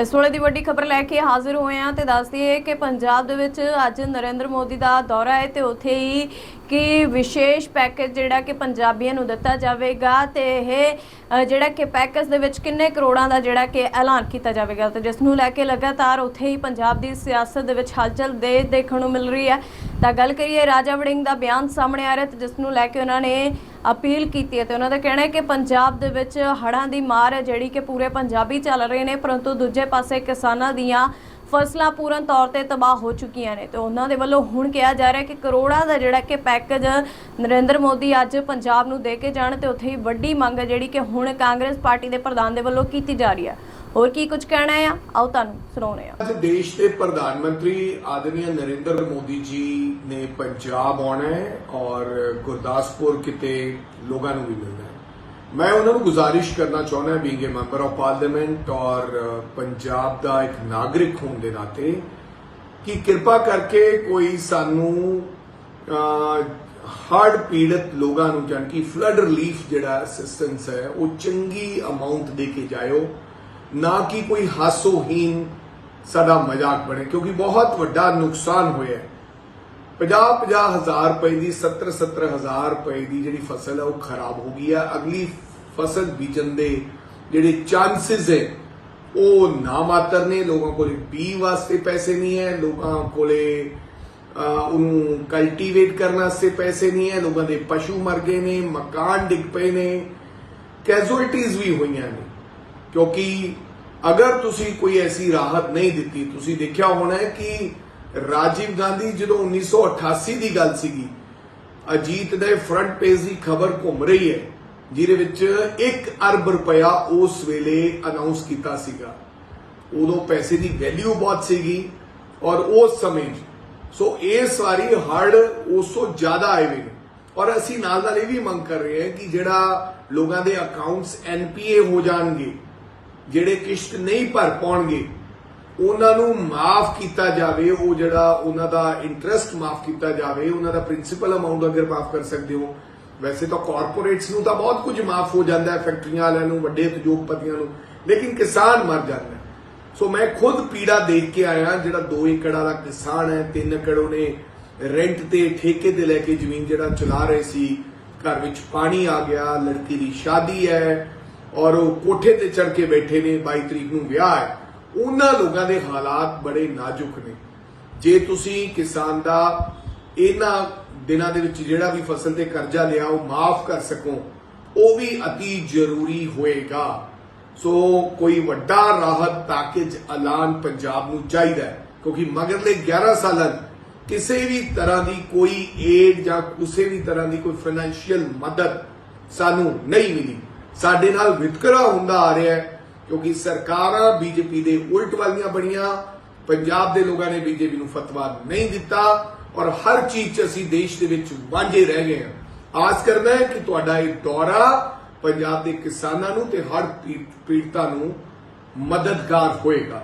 ਇਸ ਵੇਲੇ ਦੀ ਵੱਡੀ ਖਬਰ ਲੈ ਕੇ ਹਾਜ਼ਰ ਹੋਏ ਹਾਂ ਤੇ ਦੱਸ ਦਈਏ ਕਿ ਪੰਜਾਬ ਦੇ ਵਿੱਚ ਅੱਜ ਨਰਿੰਦਰ ਮੋਦੀ ਦਾ ਦੌਰਾ ਹੈ ਤੇ ਉੱਥੇ ਹੀ ਕਿ ਵਿਸ਼ੇਸ਼ ਪੈਕੇਜ ਜਿਹੜਾ ਕਿ ਪੰਜਾਬੀਆਂ ਨੂੰ ਦਿੱਤਾ ਜਾਵੇਗਾ ਤੇ ਇਹ ਜਿਹੜਾ ਕਿ ਪੈਕੇਜ ਦੇ ਵਿੱਚ ਕਿੰਨੇ ਕਰੋੜਾਂ ਦਾ ਜਿਹੜਾ ਕਿ ਐਲਾਨ ਕੀਤਾ ਜਾਵੇਗਾ ਤੇ ਜਿਸ ਨੂੰ ਲੈ ਕੇ ਲਗਾਤਾਰ ਉੱਥੇ ਹੀ ਪੰਜਾਬ ਦੀ ਸਿਆਸਤ ਦੇ ਵਿੱਚ ਹਲਚਲ ਦੇ ਦੇਖਣ ਨੂੰ ਮਿਲ ਰਹੀ ਹੈ। ਤਾਂ ਗੱਲ ਕਰੀਏ ਰਾਜਾ ਵੜਿੰਗ ਦਾ ਬਿਆਨ ਸਾਹਮਣੇ ਆ ਰਿਹਾ ਤੇ ਜਿਸ ਨੂੰ ਲੈ ਕੇ ਉਹਨਾਂ ਨੇ ਅਪੀਲ ਕੀਤੀ ਹੈ ਤੇ ਉਹਨਾਂ ਦਾ ਕਹਿਣਾ ਹੈ ਕਿ ਪੰਜਾਬ ਦੇ ਵਿੱਚ ਹੜ੍ਹਾਂ ਦੀ ਮਾਰ ਹੈ, ਜਿਹੜੀ ਕਿ ਪੂਰੇ ਪੰਜਾਬੀ ਚੱਲ ਰਹੇ ਨੇ, ਪਰੰਤੂ ਦੂਜੇ ਪਾਸੇ ਕਿਸਾਨਾਂ ਦੀਆਂ ਫਸਲਾਂ ਪੂਰਨ ਤੌਰ ਤੇ ਤਬਾਹ ਹੋ ਚੁੱਕੀਆਂ ਨੇ ਤੇ ਉਹਨਾਂ ਦੇ ਵੱਲੋਂ ਹੁਣ ਕਿਹਾ ਜਾ ਰਿਹਾ ਕਿ ਕਰੋੜਾਂ ਦਾ ਜਿਹੜਾ ਕਿ ਪੈਕੇਜ ਨਰਿੰਦਰ ਮੋਦੀ ਅੱਜ ਪੰਜਾਬ ਨੂੰ ਦੇ ਕੇ ਜਾਣ ਤੇ ਉੱਥੇ ਹੀ ਵੱਡੀ ਮੰਗ ਹੈ, ਜਿਹੜੀ ਕਿ ਹੁਣ ਕਾਂਗਰਸ ਪਾਰਟੀ ਦੇ ਪ੍ਰਧਾਨ ਦੇ ਵੱਲੋਂ ਕੀਤੀ ਜਾ ਰਹੀ ਹੈ। ਹੋਰ ਕੀ ਕੁਝ ਕਹਿਣਾ ਹੈ ਆਓ ਤੁਹਾਨੂੰ ਸੁਣਾਉਂਦੇ ਹਾਂ ਅੱਜ ਦੇਸ਼ ਦੇ ਪ੍ਰਧਾਨ ਮੰਤਰੀ ਆਦਰਨੀय ਨਰਿੰਦਰ ਮੋਦੀ ਜੀ ਨੇ ਪੰਜਾਬ ਆਉਣਾ ਹੈ ਔਰ ਗੁਰਦਾਸਪੁਰ ਕਿਤੇ ਲੋਕਾਂ ਨੂੰ ਵੀ ਮਿਲਣਾ ਹੈ। ਮੈਂ ਉਹਨਾਂ ਨੂੰ ਗੁਜ਼ਾਰਿਸ਼ ਕਰਨਾ ਚਾਹੁੰਦਾ being a member of parliament ਔਰ ਪੰਜਾਬ ਦਾ ਇੱਕ ਨਾਗਰਿਕ ਹੋਣ ਦੇ ਨਾਤੇ, ਕਿ ਕਿਰਪਾ ਕਰਕੇ ਕੋਈ ਸਾਨੂੰ ਹਾਰਡ ਪੀੜਤ ਲੋਕਾਂ ਨੂੰ ਜਾਨ ਕਿ ਫਲੱਡ ਰਿਲੀਫ ਜਿਹੜਾ ਅਸਿਸਟੈਂਸ ਹੈ, ਉਹ ਚੰਗੀ ਅਮਾਉਂਟ ਦੇ ਕੇ ਜਾਇਓ। ਨਾ ਕਿ ਕੋਈ ਹਾਸੋਹੀਨ ਸਾਡਾ ਮਜ਼ਾਕ ਬਣੇ, ਕਿਉਂਕਿ ਬਹੁਤ ਵੱਡਾ ਨੁਕਸਾਨ ਹੋਇਆ ਹੈ। 50-50 ਹਜ਼ਾਰ ਰੁਪਏ ਦੀ 70-70 ਹਜ਼ਾਰ ਰੁਪਏ ਦੀ ਜਿਹੜੀ ਫਸਲ ਹੈ, ਉਹ ਖਰਾਬ ਹੋ ਗਈ ਹੈ। ਅਗਲੀ ਫਸਲ ਬੀਜਣ ਦੇ ਜਿਹੜੇ ਚਾਂਸਸ ਹੈ, ਉਹ ਨਾ ਮਾਤਰ ਨੇ। ਲੋਕਾਂ ਕੋਲ ਬੀ ਵਾਸਤੇ ਪੈਸੇ ਨਹੀਂ ਹੈ। ਲੋਕਾਂ ਕੋਲੇ ਉਹਨੂੰ ਕਲਟੀਵੇਟ ਕਰਨ ਵਾਸਤੇ ਪੈਸੇ ਨਹੀਂ ਹੈ। ਲੋਕਾਂ ਦੇ ਪਸ਼ੂ ਮਰ ਗਏ ਨੇ, ਮਕਾਨ ਡਿੱਗ ਪਏ ਨੇ। ਕੈਜ਼ੁਅਲਟੀਜ਼ ਵੀ ਹੋਈਆਂ ਨੇ। ਕਿਉਂਕਿ ਅਗਰ ਤੁਸੀਂ ਕੋਈ ਐਸੀ ਰਾਹਤ ਨਹੀਂ ਦਿੱਤੀ, ਤੁਸੀਂ ਦੇਖਿਆ ਹੋਣਾ ਹੈ ਕਿ ਰਾਜੀਵ ਗਾਂਧੀ ਜਦੋਂ 1988 ਦੀ ਗੱਲ ਸੀਗੀ, ਅਜੀਤ ਦੇ ਫਰੰਟ ਪੇਜ ਦੀ ਖਬਰ ਘੁੰਮ ਰਹੀ ਹੈ, ਜਿਹਦੇ ਵਿੱਚ 1 ਅਰਬ ਰੁਪਇਆ ਉਸ ਵੇਲੇ ਅਨਾਉਂਸ ਕੀਤਾ ਸੀਗਾ। ਉਦੋਂ ਪੈਸੇ ਦੀ ਵੈਲਿਊ ਬਹੁਤ ਸੀਗੀ ਔਰ ਉਸ ਸਮੇਂ 'ਚ ਸੋ ਇਸ ਵਾਰੀ ਹੜ ਉਸ ਤੋਂ ਜ਼ਿਆਦਾ ਆਏ ਹੋਏ ਨੇ। ਔਰ ਅਸੀਂ ਨਾਲ ਨਾਲ ਇਹ ਵੀ ਮੰਗ ਕਰ ਰਹੇ ਹਾਂ ਕਿ ਜਿਹੜਾ ਲੋਕਾਂ ਦੇ ਅਕਾਊਂਟਸ ਐਨਪੀਏ ਹੋ ਜਾਣਗੇ ਜਿਹੜੇ ਕਿਸ਼ਤ ਨਹੀਂ ਭਰ ਪਾਉਣਗੇ, ਉਹਨਾਂ ਨੂੰ ਮਾਫ ਕੀਤਾ ਜਾਵੇ, ਉਹ ਜਿਹੜਾ ਉਹਨਾਂ ਦਾ ਇੰਟਰਸਟ ਮਾਫ ਕੀਤਾ ਜਾਵੇ, ਉਹਨਾਂ ਦਾ ਪ੍ਰਿੰਸੀਪਲ ਅਮਾਉਂਟ ਅਗਰ ਮਾਫ ਕਰ ਸਕਦੇ ਹੋ, ਵੈਸੇ ਤਾਂ ਕਾਰਪੋਰੇਟਸ ਨੂੰ ਤਾਂ ਬਹੁਤ ਕੁਝ ਮਾਫ ਹੋ ਜਾਂਦਾ ਹੈ, ਫੈਕਟਰੀਆਂ ਵਾਲਿਆਂ ਨੂੰ, ਵੱਡੇ ਉਦਯੋਗਪਤੀਆਂ ਨੂੰ, ਲੇਕਿਨ ਕਿਸਾਨ ਮਰ ਜਾਂਦਾ ਸੋ ਮੈਂ ਖੁਦ ਪੀੜਾ ਦੇਖ ਕੇ ਆਇਆ, ਜਿਹੜਾ 2 ਏਕੜ ਵਾਲਾ ਕਿਸਾਨ ਹੈ 3 ਏਕੜ ਉਹਨੇ ਰੈਂਟ ਤੇ, ਠੇਕੇ ਤੇ ਲੈ ਕੇ ਜ਼ਮੀਨ ਜਿਹੜਾ ਚਲਾ ਰਹੇ ਸੀ, ਘਰ ਵਿੱਚ ਪਾਣੀ ਆ ਗਿਆ, ਲੜਕੀ ਦੀ ਸ਼ਾਦੀ ਹੈ ਔਰ ਉਹ ਕੋਠੇ ਤੇ ਚੜ ਕੇ ਬੈਠੇ ਨੇ 22 ਤਰੀਕ ਨੂੰ ਵਿਆਹ ਹੈ। ਉਹਨਾਂ ਲੋਕਾਂ ਦੇ ਹਾਲਾਤ ਬੜੇ ਨਾਜ਼ੁਕ ਨੇ। ਜੇ ਤੁਸੀਂ ਕਿਸਾਨ ਦਾ ਇਹਨਾਂ ਦਿਨਾਂ ਦੇ ਵਿੱਚ ਜਿਹੜਾ ਵੀ ਫਸਲ ਤੇ ਕਰਜ਼ਾ ਲਿਆ, ਉਹ ਮਾਫ ਕਰ ਸਕੋ, ਉਹ ਵੀ ਅਤੀ ਜ਼ਰੂਰੀ ਹੋਏਗਾ। ਸੋ ਕੋਈ ਵੱਡਾ ਰਾਹਤ ਪੈਕੇਜ ਐਲਾਨ ਪੰਜਾਬ ਨੂੰ ਚਾਹੀਦਾ ਹੈ, ਕਿਉਂਕਿ ਮਗਰਲੇ 11 ਸਾਲਾਂ 'ਚ ਕਿਸੇ ਵੀ ਤਰ੍ਹਾਂ ਦੀ ਕੋਈ ਏਡ ਜਾਂ ਕਿਸੇ ਵੀ ਤਰ੍ਹਾਂ ਦੀ ਕੋਈ ਫਾਈਨੈਂਸ਼ੀਅਲ ਮਦਦ ਸਾਨੂੰ ਨਹੀਂ ਮਿਲੀ। ਸਾਡੇ ਨਾਲ ਵਿਤਕਰਾ ਹੁੰਦਾ ਆ ਰਿਹਾ ਹੈ, ਕਿਉਂਕਿ ਸਰਕਾਰਾਂ ਬੀਜੇਪੀ ਦੇ ਉਲਟ ਵਾਲੀਆਂ ਬਣੀਆਂ, ਪੰਜਾਬ ਦੇ ਲੋਕਾਂ ਨੇ ਬੀਜੇਪੀ ਨੂੰ ਫਤਵਾ ਨਹੀਂ ਦਿੱਤਾ, ਔਰ ਹਰ ਚੀਜ਼ 'ਚ ਅਸੀਂ ਦੇਸ਼ ਦੇ ਵਿੱਚ ਵਾਂਝੇ ਰਹਿ ਗਏ ਹਾਂ। ਆਸ ਕਰਦਾ ਹੈ ਕਿ ਤੁਹਾਡਾ ਇਹ ਦੌਰਾ ਪੰਜਾਬ ਦੇ ਕਿਸਾਨਾਂ ਨੂੰ ਤੇ ਹਰ ਪੀੜਤਾਂ ਨੂੰ ਮਦਦਗਾਰ ਹੋਏਗਾ।